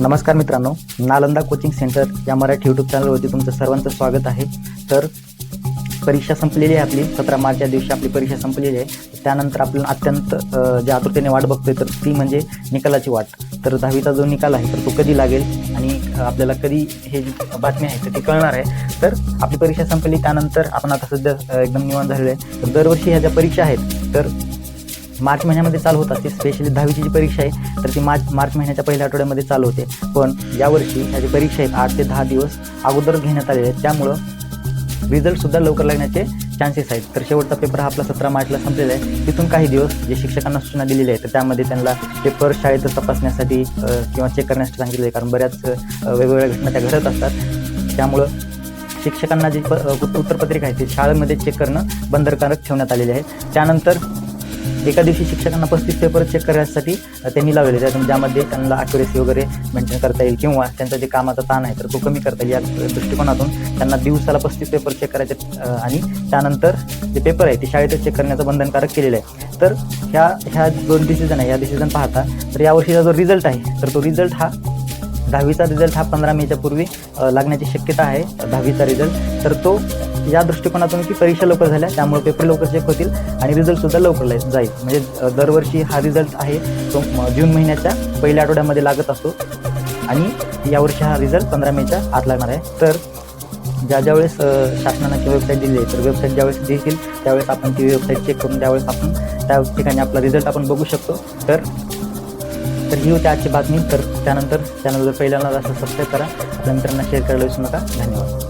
नमस्कार मित्रांनो Nalanda coaching centre या मराठी यूट्यूब चॅनलवरती तुमचं सर्वांचं स्वागत आहे. तर परीक्षा संपलेली आहे आपली सतरा मार्च या दिवशी आपली परीक्षा संपलेली आहे. त्यानंतर आपण अत्यंत जे ज्या आतुरतेने वाट बघतोय तर ती म्हणजे निकालाची वाट. तर दहावीचा जो निकाल आहे तर तो कधी लागेल? आणि आपल्याला कधी हे जी बातमी आहे तर ती कळणार आहे. तर आपली परीक्षा संपली त्यानंतर आपण आता सध्या एकदम निवांत झालेलं आहे. तर दरवर्षी ह्या ज्या परीक्षा आहेत तर मार्च महिन्यामध्ये चालू होतात. ती स्पेशली दहावीची जी परीक्षा आहे तर ती मार्च मार्च महिन्याच्या पहिल्या आठवड्यामध्ये चालू होते. पण यावर्षी ह्या जी परीक्षा आहेत आठ ते दहा दिवस अगोदर घेण्यात आलेले आहेत. त्यामुळं रिझल्टसुद्धा लवकर लागण्याचे चान्सेस आहेत. तर शेवटचा पेपर हा आपला सतरा मार्चला संपलेला आहे. तिथून काही दिवस जे शिक्षकांना सूचना दिलेली आहे तर त्यामध्ये त्यांना पेपर शाळेत तपासण्यासाठी किंवा चेक करण्यासाठी सांगितले आहे. कारण बऱ्याच वेगवेगळ्या घटना त्या घडत असतात. त्यामुळं शिक्षकांना जी प उत्तरपत्रिका आहे ती शाळेमध्ये चेक करणं बंधनकारक ठेवण्यात आलेले आहे त्यानंतर एका दिवशी शिक्षकांना पस्तीस पेपर चेक करण्यासाठी त्यांनी लावलेले आहेत ज्यामध्ये त्यांना अक्युरेसी वगैरे मेंटेन करता येईल किंवा त्यांचा जे कामाचा ताण आहे तर तो कमी करता येईल. या दृष्टिकोनातून त्यांना दिवसाला पस्तीस पेपर चेक करायचे आणि त्यानंतर जे पेपर आहे ते शाळेतच चेक करण्याचं बंधनकारक केलेलं आहे. तर ह्या ह्या दोन डिसिजन आहे या डिसिजन पाहता तर यावर्षीचा जो रिझल्ट आहे तर तो रिझल्ट हा दहावीचा रिझल्ट हा पंधरा मेच्या पूर्वी लागण्याची शक्यता आहे दहावीचा रिझल्ट तर तो म्हणजे या दृष्टिकोनातून की परीक्षा लवकर झाल्या त्यामुळे पेपर लवकर चेक होतील आणि रिझल्टसुद्धा लवकर जाईल. म्हणजे दरवर्षी हा रिझल्ट आहे तो म- जून महिन्याच्या पहिल्या आठवड्यामध्ये लागत असतो. आणि यावर्षी हा रिझल्ट पंधरा मेच्या आत लागणार आहे. तर ज्या ज्यावेळेस अ, शासनानं ती वेबसाईट दिली आहे तर वेबसाईट ज्यावेळेस देतील त्यावेळेस आपण ती वेबसाईट चेक करून त्यावेळेस आपण त्या ठिकाणी आपला रिझल्ट आपण बघू शकतो. तर तर ही होती आजची बातमी. तर त्यानंतर चॅनल जर पहिल्यांदा असं सबस्क्राईब करा. नंतर शेअर करायला विसरू नका. धन्यवाद.